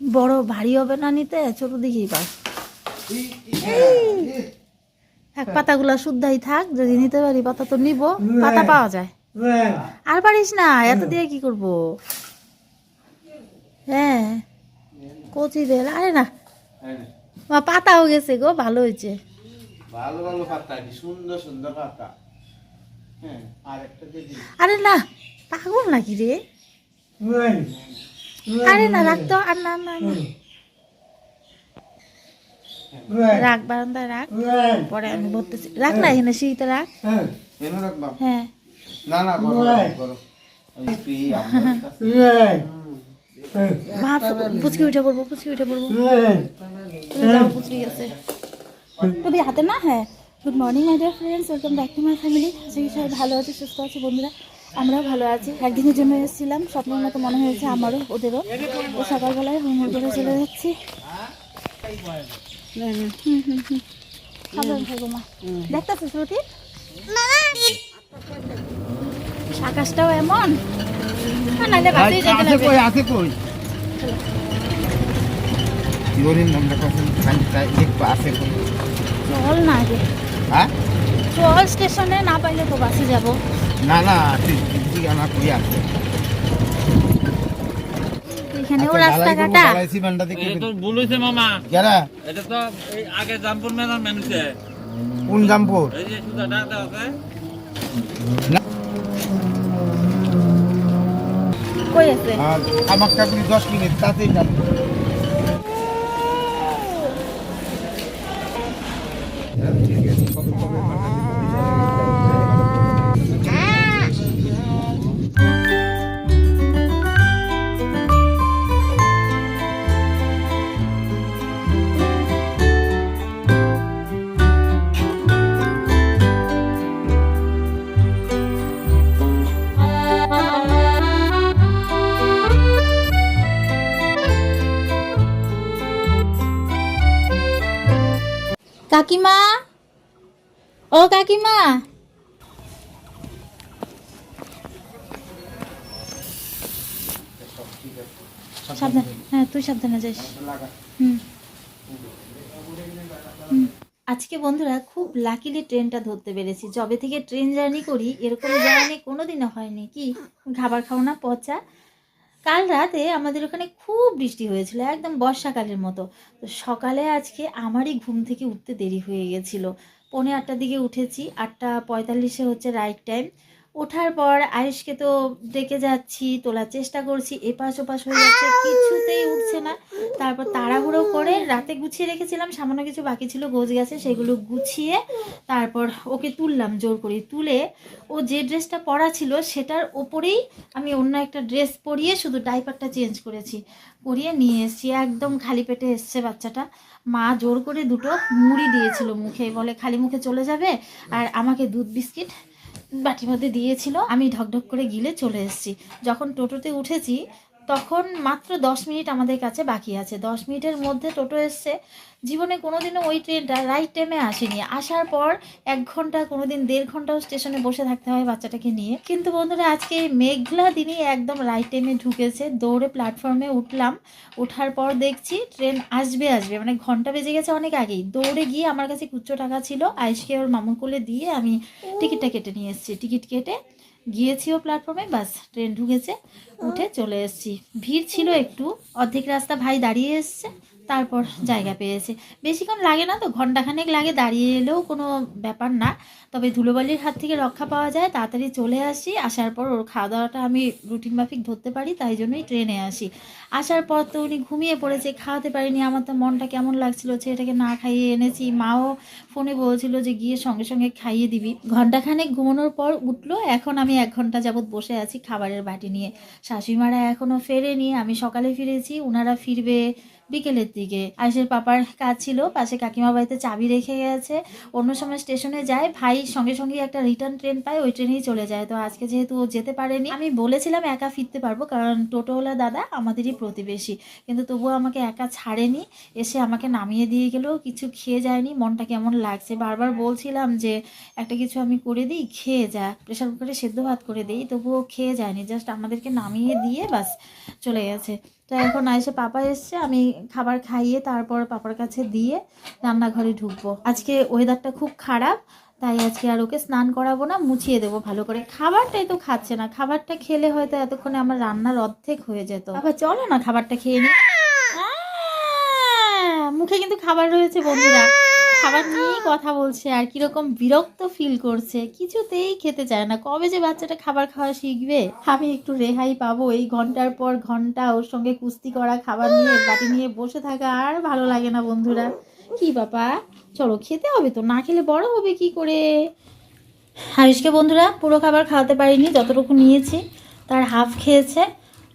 বড় ভারী হবে না নিতে? ছোট দিকেই পাস। এক পাতাগুলো শুদ্ধাই থাক যদি নিতে পারি পাতা তো নিব পাতা পাওয়া যায়। আর পারিস না এত দিয়ে কি করব? হ্যাঁ কচি বেল আরে না মা পাতাও গেছে গো ভালো হয়েছে। ভালো ভালো পাতা কি সুন্দর সুন্দর পাতা। হ্যাঁ আর একটা দিদি আরে না পাগল নাকি রে? আরে না আর না না না। রাখ বারান্দায় রাখ। পরে আমি ভরতেছি রাখ না এখানে শীতে রাখ। কেন রাখলাম হ্যাঁ। না না করো করো আমি ফ্রি আমার কাছে মা পুচকি উঠে পড়ব পুচকি উঠে পড়ব। তুমি যাও পুচকি গেছে তুমি হাতে না হ্যাঁ। Good morning my dear friends welcome back to my family আশা করি সবাই ভালো আছে সুস্থ আছে বন্ধুরা। আমরাও ভালো আছি। একদিনের জন্য এসেছিলাম স্বপ্নের মতো মনে হয়েছে আমারও ওদেরও। ও সকালবেলায় হোমওয়ার্ক করে চলে যাচ্ছি। দেখতেছো শ্রুতি আকাশটাও এমন। আছে কই চল না রে হ্যাঁ? চল স্টেশনে না পাইলে তো বাসে যাব। না না আমার কই আছে। এখানেও আচ্ছা, রাস্তাঘাটা এটা তো ভুল হয়েছে মামা। যারা এটা তো এই আগে জামপুর মেলার মানুষে। কোন জামপুর? এই যে সুদা আছে। কই আছে? আমার কাকুরি দশ মিনিট তাতেই যাব কাকিমা? ও কাকিমা? হ্যাঁ তুই সাবধানে যাস। হুম। আজকে বন্ধুরা খুব লাকিলি ট্রেনটা ধরতে পেরেছি। যবে থেকে ট্রেন জার্নি করি, এরকম জার্নি কোনোদিনও হয়নি। কি? খাবার খাও না, পচা। কাল রাতে আমাদের ওখানে খুব বৃষ্টি হয়েছিল, একদম বর্ষাকালের মতো। তো সকালে আজকে আমারই ঘুম থেকে উঠতে দেরি হয়ে গেছিল। পৌনে আটটার দিকে উঠেছি, আটটা পঁয়তাল্লিশে হচ্ছে রাইট টাইম ওঠার পর আয়ুষকে তো ডেকে যাচ্ছি, তোলার চেষ্টা করছি, এপাশ ওপাশ হয়ে যাচ্ছে, কিছুতেই উঠছে না। তারপর তাড়াহুড়ো করে রাতে গুছিয়ে রেখেছিলাম, সামান্য কিছু বাকি ছিল, গোছ গেছে, সেগুলো গুছিয়ে তারপর ওকে তুললাম জোর করে। তুলে ও যে ড্রেসটা পরা ছিল, সেটার ওপরেই আমি অন্য একটা ড্রেস পরিয়ে শুধু ডাইপারটা চেঞ্জ করেছি। করিয়ে নিয়ে এসেছি, একদম খালি পেটে এসছে বাচ্চাটা। মা জোর করে দুটো মুড়ি দিয়েছিল মুখে, বলে খালি মুখে চলে যাবে আর আমাকে দুধ বিস্কিট বাটির মধ্যে দিয়েছিল আমি ঢকঢক করে গিলে চলে এসেছি। যখন টোটোতে উঠেছি তখন মাত্র দশ মিনিট আমাদের কাছে বাকি আছে। দশ মিনিটের মধ্যে টোটো এসছে। জীবনে কোনোদিনও ওই ট্রেনটা রাইট টাইমে আসেনি। আসার পর এক ঘণ্টা কোনোদিন দেড় ঘন্টাও স্টেশনে বসে থাকতে হয় বাচ্চাটাকে নিয়ে। কিন্তু বন্ধুরা আজকে মেঘলা দিনই একদম রাইট টাইমে ঢুকেছে। দৌড়ে প্ল্যাটফর্মে উঠলাম। ওঠার পর দেখছি ট্রেন আসবে আসবে। মানে ঘণ্টা বেজে গেছে অনেক আগেই। দৌড়ে গিয়ে আমার কাছে খুচরো টাকা ছিল। আইসকে ওর মামুর কোলে দিয়ে আমি টিকিটটা কেটে নিয়ে এসেছি। টিকিট কেটে গিয়েছিও প্ল্যাটফর্মে বাস ট্রেন ঢুকেছে, উঠে চলে এসেছি। ভিড় ছিল একটু, অর্ধেক রাস্তা ভাই দাঁড়িয়ে এসছে তারপর জায়গা পেয়েছে। বেশিক্ষণ লাগে না তো ঘন্টাখানেক লাগে, দাঁড়িয়ে এলেও কোনো ব্যাপার না। তবে ধুলোবালির হাত থেকে রক্ষা পাওয়া যায়, তাড়াতাড়ি চলে আসি। আসার পর ওর খাওয়া দাওয়াটা আমি রুটিন মাফিক ধরতে পারি, তাই জন্যই ট্রেনে আসি। আসার পর তো উনি ঘুমিয়ে পড়েছে, খাওয়াতে পারিনি। আমার তো মনটা কেমন লাগছিল ছেলেটাকে না খাইয়ে এনেছি। মাও ফোনে বলছিল যে গিয়ে সঙ্গে সঙ্গে খাইয়ে দিবি। ঘন্টাখানেক ঘুমানোর পর উঠল, এখন আমি এক ঘণ্টা যাবৎ বসে আছি খাবারের বাটি নিয়ে। শাশুড়িমারা এখনও ফেরেনি, আমি সকালে ফিরেছি ওনারা ফিরবে বিকেলের দিকে। আয়ুষের পাপার কাজ ছিল, পাশে কাকিমা বাড়িতে চাবি রেখে গেছে। অন্য সময় স্টেশনে যায়, ভাই সঙ্গে সঙ্গে একটা রিটার্ন ট্রেন পায়, ওই ট্রেনেই চলে যায়। তো আজকে যেহেতু ও যেতে পারেনি, আমি বলেছিলাম একা ফিরতে পারব, কারণ টোটোওয়ালা দাদা আমাদেরই প্রতিবেশী। কিন্তু তবুও আমাকে একা ছাড়েনি, এসে আমাকে নামিয়ে দিয়ে গেলেও কিছু খেয়ে যায়নি, মনটা কেমন লাগছে। বারবার বলছিলাম যে, একটা কিছু আমি করে দিই, খেয়ে যা প্রেশার কুকারে সেদ্ধ ভাত করে দিই। তবুও খেয়ে যায়নি জাস্ট আমাদেরকে নামিয়ে দিয়ে বাস চলে গেছে। তো এখন এসে পাপা এসছে, আমি খাবার খাইয়ে তারপর পাপার কাছে দিয়ে রান্নাঘরে ঢুকবো। আজকে ওয়েদারটা খুব খারাপ, তাই আজকে আর ওকে স্নান করাবো না, মুছিয়ে দেবো ভালো করে। খাবারটাই তো খাচ্ছে না, খাবারটা খেলে হয়তো এতক্ষণে আমার রান্নার অর্ধেক হয়ে যেত। আবার চলো না খাবারটা খেয়ে নি। মুখে কিন্তু খাবার রয়েছে বন্ধুরা। খাবার নিয়েই কথা বলছে আর কীরকম বিরক্ত ফিল করছে। কিছুতেই খেতে চায় না। কবে যে বাচ্চাটা খাবার খাওয়া শিখবে? আমি একটু রেহাই পাবো। এই ঘণ্টার পর ঘণ্টা ওর সঙ্গে কুস্তি করা, খাবার নিয়ে, বাটি নিয়ে বসে থাকা আর ভালো লাগে না বন্ধুরা। কি বাবা চলো খেতে হবে তো। না খেলে বড় হবে কি করে? হারিশকে বন্ধুরা, পুরো খাবার খাওয়াতে পারিনি, যতটুকু নিয়েছি, তার হাফ খেয়েছে।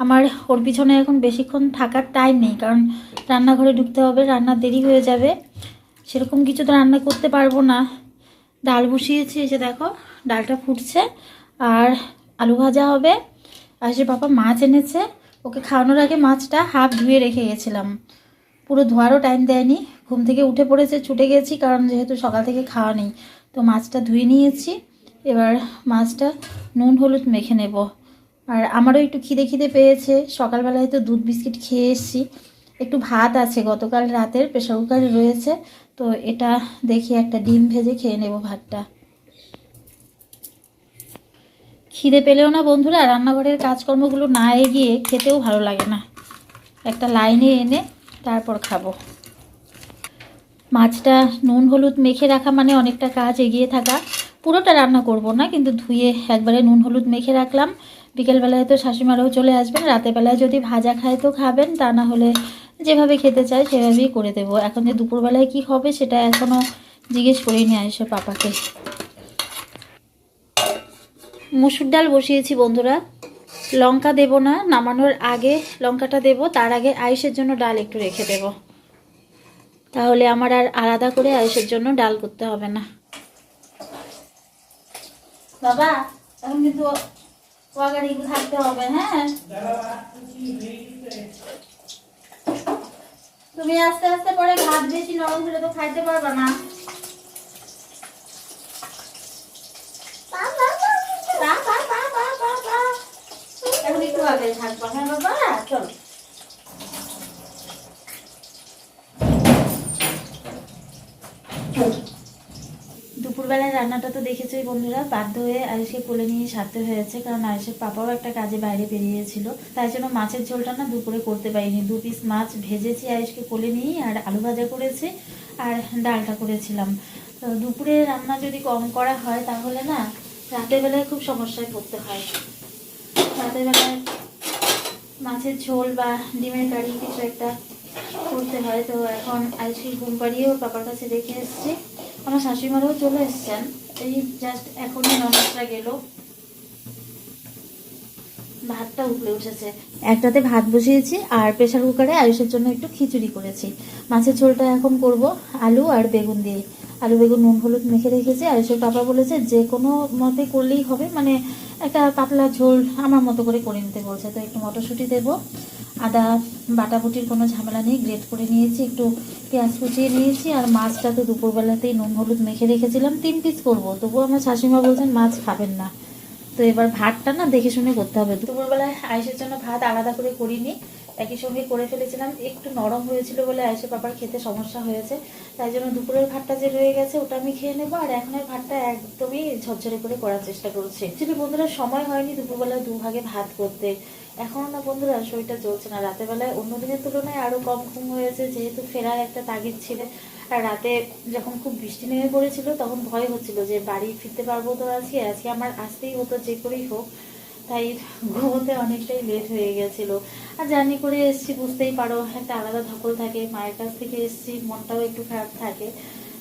আমার, ওর পিছনে এখন বেশিক্ষণ থাকার টাইম নেই, কারণ রান্নাঘরে ঢুকতে হবে, রান্না দেরি হয়ে যাবে। সেরকম কিছু তো রান্না করতে পারব না। ডাল বসিয়েছি এসে দেখো, ডালটা ফুটছে, আর আলু ভাজা হবে। আর সে বাবা মাছ এনেছে, ওকে খাওয়ানোর আগে মাছটা হাফ ধুয়ে রেখে গেছিলাম। পুরো ধোয়ারও টাইম দেয়নি, ঘুম থেকে উঠে পড়েছে, ছুটে গেছি, কারণ যেহেতু সকাল থেকে খাওয়া নেই, তো মাছটা ধুয়ে নিয়েছি। এবার মাছটা নুন, হলুদ মেখে নেব। আর আমারও একটু খিদে খিদে পেয়েছে, সকালবেলায় তো দুধ বিস্কিট খেয়ে এসেছি। একটু ভাত আছে, গতকাল রাতের প্রেশার কুকারে রয়েছে তো এটা দেখি একটা ডিম ভেজে খেয়ে নেব ভাতটা। খিদে পেলেও না বন্ধুরা, রান্নাঘরের কাজকর্মগুলো না এগিয়ে খেতেও ভালো লাগে না। একটা লাইনে এনে তারপর খাব। মাছটা নুন হলুদ মেখে রাখা মানে অনেকটা কাজ এগিয়ে থাকা। পুরোটা রান্না করব না, কিন্তু ধুয়ে একবারে নুন হলুদ মেখে রাখলাম। বিকেলবেলায় তো শাশুড়িমারাও চলে আসবেন, রাতের বেলায় যদি ভাজা খায় তো খাবেন, তা না হলে যেভাবে খেতে চায় সেভাবেই করে দেবো। এখন যে দুপুরবেলায় কি হবে সেটা এখনও জিজ্ঞেস করিনি আয়ুষের পাপাকে। মুসুর ডাল বসিয়েছি বন্ধুরা। লঙ্কা দেব না, নামানোর আগে লঙ্কাটা দেব, তার আগে আয়ুষের জন্য ডাল একটু রেখে দেব। তাহলে আমার আর আলাদা করে আয়ুষের জন্য ডাল করতে হবে না। বাবা, এখন কিন্তু থাকতে হবে হ্যাঁ? তুমি আস্তে আস্তে পরে ভাত বেশি নরম হলে তো খাইতে পারবা না। এখন একটু আগে থাকব হ্যাঁ বাবা চলো। দুপুরবেলায় রান্নাটা তো দেখেছোই বন্ধুরা, বাধ্য হয়ে আয়ুষকে কোলে নিয়ে সারতে হয়েছে, কারণ আয়ুষের পাপাও একটা কাজে বাইরে বেরিয়েছিল। তাই জন্য মাছের ঝোলটা না দুপুরে করতে পারিনি। দু পিস মাছ ভেজেছি আয়ুষকে কোলে নিয়ে আর আলু ভাজা করেছি আর ডালটা করেছিলাম। তো দুপুরে রান্না যদি কম করা হয় তাহলে না রাতের বেলায় খুব সমস্যায় পড়তে হয়। রাতের বেলায় মাছের ঝোল বা ডিমের কারি কিছু একটা করতে হয়। তো এখন আইসি ঘুম পাড়িয়ে ওর পাপার কাছে রেখে এসেছি। আমার শাশুড়িমারাও চলে এসেছেন। এই জাস্ট এখনই ননসটা গেল। ভাতটা উঠলে উঠেছে। একটাতে ভাত বসিয়েছি আর প্রেশার কুকারে আয়ুষের জন্য একটু খিচুড়ি করেছি। মাছের ঝোলটা এখন করব, আলু আর বেগুন দিয়ে। আলু, বেগুন, নুন, হলুদ মেখে রেখেছি। আয়ুষের পাপা বলেছে যে কোনো মতে করলেই হবে। মানে একটা পাতলা ঝোল আমার মতো করে করে নিতে বলছে। তো একটু মটরশুঁটি দেবো। আদা বাটাবুটির কোনো ঝামেলা নেই গ্রেট করে নিয়েছি, একটু পেঁয়াজ কুচিয়ে নিয়েছি আর মাছটা তো দুপুরবেলাতেই নুন হলুদ মেখে রেখেছিলাম, তিন পিস করব। তবুও আমার শাশুড়িমা বলছেন মাছ খাবেন না। তো এবার ভাতটা না দেখে শুনে করতে হবে। দুপুরবেলায় আয়েসের জন্য ভাত আলাদা করে করিনি। একই সঙ্গে করে ফেলেছিলাম। একটু নরম হয়েছিল বলে আয়েসের বাবার খেতে সমস্যা হয়েছে। তাই জন্য দুপুরের ভাতটা যে রয়ে গেছে, ওটা আমি খেয়ে নেব। আর এখনের ভাতটা একদমই ঝরঝরে করে করার চেষ্টা করছি। যদি বন্ধুরা, সময় হয়নি দুপুরবেলায় দু ভাগে ভাত করতে। এখনও না বন্ধুরা, শরীরটা চলছে না। রাতের বেলায় অন্য দিনের তুলনায় আরও কম ঘুম হয়েছে, যেহেতু ফেরার একটা তাগিদ ছিল। আর রাতে যখন খুব বৃষ্টি নেমে পড়েছিল, তখন ভয় হচ্ছিল যে বাড়ি ফিরতে পারব তো আজকে? আজকে আমার আসতেই হতো যে করেই হোক। তাই ঘুমোতে অনেকটাই লেট হয়ে গেছিল। আর জার্নি করে এসছি, বুঝতেই পারো, একটা আলাদা ধকল থাকে। মায়ের কাছ থেকে এসছি, মনটাও একটু খারাপ থাকে।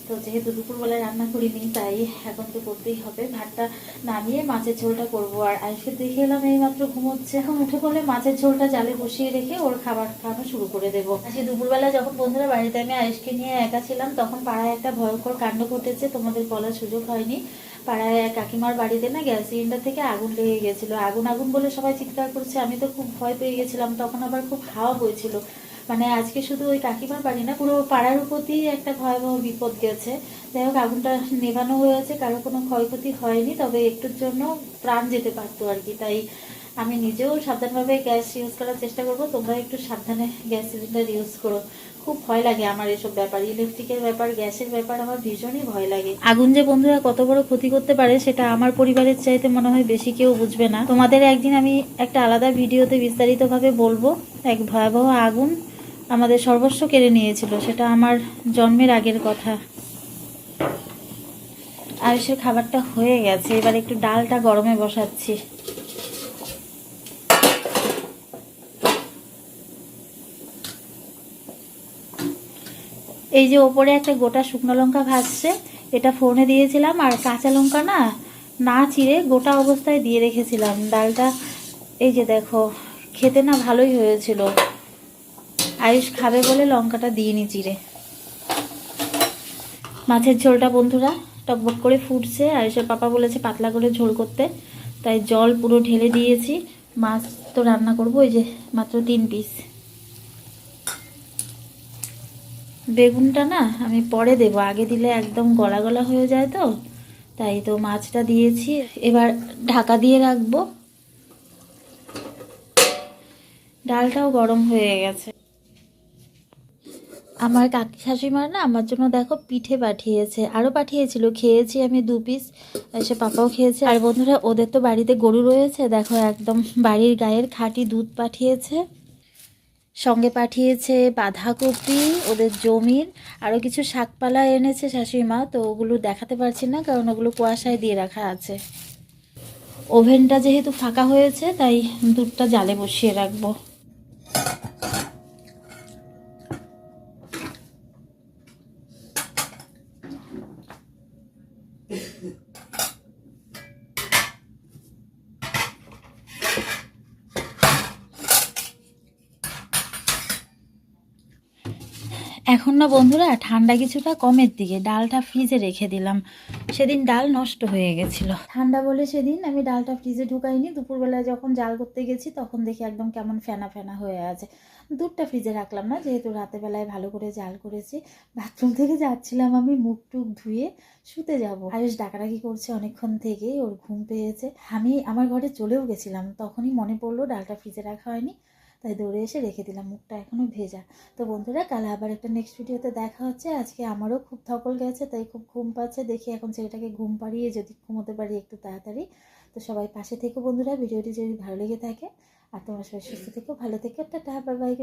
তো যেহেতু দুপুরবেলায় রান্না করিনি, তাই এখন তো করতেই হবে। ভাতটা নামিয়ে মাছের ঝোলটা করব। আর আয়ুষকে দেখে এলাম এই মাত্র ঘুমোচ্ছে। এখন উঠে পড়লে মাছের ঝোলটা জালে বসিয়ে রেখে ওর খাবার খাওয়ানো শুরু করে দেবো। আজকে দুপুরবেলা যখন বন্ধুরা বাড়িতে আমি আয়ুষকে নিয়ে একা ছিলাম, তখন পাড়ায় একটা ভয়ঙ্কর কাণ্ড ঘটেছে, তোমাদের বলার সুযোগ হয়নি। পাড়ায় কাকিমার বাড়িতে না গ্যাস সিলিন্ডার থেকে আগুন লেগে গেছিল। আগুন আগুন বলে সবাই চিৎকার করছে। আমি তো খুব ভয় পেয়ে গেছিলাম। তখন আবার খুব হাওয়া বইছিল। মানে আজকে শুধু ওই কাকিমার বাড়ি না, পুরো পাড়ার উপর দিয়ে একটা ভয়াবহ বিপদ গেছে। যাই হোক, আগুনটা নেভানো হয়েছে কারও কোনো ক্ষয়ক্ষতি হয়নি, তবে একটুর জন্য প্রাণ যেতে পারতো আর কি। তাই আমি নিজেও সাবধানভাবে গ্যাস ইউজ করার চেষ্টা করব, তোমরা একটু সাবধানে গ্যাস সিলিন্ডার ইউজ করো। খুব ভয় লাগে আমার এসব ব্যাপার, ইলেকট্রিকের ব্যাপার, গ্যাসের ব্যাপার আমার ভীষণই ভয় লাগে। আগুন যে বন্ধুরা কত বড় ক্ষতি করতে পারে সেটা আমার পরিবারের চাইতে মনে হয় বেশি কেউ বুঝবে না। তোমাদের একদিন আমি একটা আলাদা ভিডিওতে বিস্তারিতভাবে বলব, এক ভয়াবহ আগুন আমাদের সর্বস্ব কেড়ে নিয়েছিল, সেটা আমার জন্মের আগের কথা। আয়ুষের খাবারটা হয়ে গেছে, এবার একটু ডালটা গরমে বসাচ্ছি। এই যে ওপরে একটা গোটা শুকনো লঙ্কা ভাজছে, এটা ফোনে দিয়েছিলাম, আর কাঁচা লঙ্কা না না চিড়ে গোটা অবস্থায় দিয়ে রেখেছিলাম। ডালটা, এই যে দেখো, খেতে না ভালোই হয়েছিল। আয়ুষ খাবে বলে লঙ্কাটা দিইনি চিড়ে। মাছের ঝোলটা বন্ধুরা, টকবক করে ফুটছে। আয়ুষের পাপা বলেছে পাতলা করে ঝোল করতে, তাই জল পুরো ঢেলে দিয়েছি। মাছ তো রান্না করব, ওই যে মাত্র তিন পিস বেগুনটা না আমি পরে দেব। আগে দিলে একদম গলা গলা হয়ে যায় তো, তাই তো মাছটা দিয়েছি। এবার ঢাকা দিয়ে রাখব। ডালটাও গরম হয়ে গেছে। আমার কাকি শাশুড়িমা না আমার জন্য দেখো পিঠে পাঠিয়েছে। আরও পাঠিয়েছিল, খেয়েছি আমি দু পিস। এসে পাপাও খেয়েছে। আর বন্ধুরা, ওদের তো বাড়িতে গরু রয়েছে। দেখো একদম বাড়ির গায়ের খাঁটি দুধ পাঠিয়েছে। সঙ্গে পাঠিয়েছে বাঁধাকপি, ওদের জমির আরও কিছু শাকপালা এনেছে শাশুড়িমা, তো ওগুলো দেখাতে পারছি না, কারণ ওগুলো কুয়াশায় দিয়ে রাখা আছে। ওভেনটা যেহেতু ফাঁকা হয়েছে, তাই দুধটা জালে বসিয়ে রাখব। এখন না বন্ধুরা, ঠান্ডা কিছুটা কমের দিকে। ডালটা ফ্রিজে রেখে দিলাম। সেদিন ডাল নষ্ট হয়ে গেছিল। ঠান্ডা বলে সেদিন আমি ডালটা ফ্রিজে ঢুকাইনি। দুপুরবেলায় যখন জাল করতে গেছি, তখন দেখি একদম কেমন ফেনা ফেনা হয়ে আছে। দুধটা ফ্রিজে রাখলাম না, যেহেতু রাতের বেলায় ভালো করে জাল করেছি। বাথরুম থেকে যাচ্ছিলাম আমি, মুখ টুক ধুয়ে শুতে যাব। আয়ুষ ডাকাডাকি করছে অনেকক্ষণ থেকেই, ওর ঘুম পেয়েছে। আমি আমার ঘরে চলেও গেছিলাম, তখনই মনে পড়ল ডালটা ফ্রিজে রাখা হয়নি। তাই দৌড়ে এসে রেখে দিলাম, মুখটা এখনও ভেজা। তো বন্ধুরা, কাল আবার একটা নেক্সট ভিডিওতে দেখা হচ্ছে। আজকে আমারও খুব ধকল গেছে, তাই খুব ঘুম পাচ্ছে। দেখি এখন ছেলেটাকে ঘুম পাড়িয়ে যদি ঘুমোতে পারি একটু তাড়াতাড়ি। তো সবাই পাশে থেকে বন্ধুরা ভিডিওটি যদি ভালো লেগে থাকে, আর তোমার সবাই সুস্থ থেকো, ভালো থেকে একটা টাহা বাই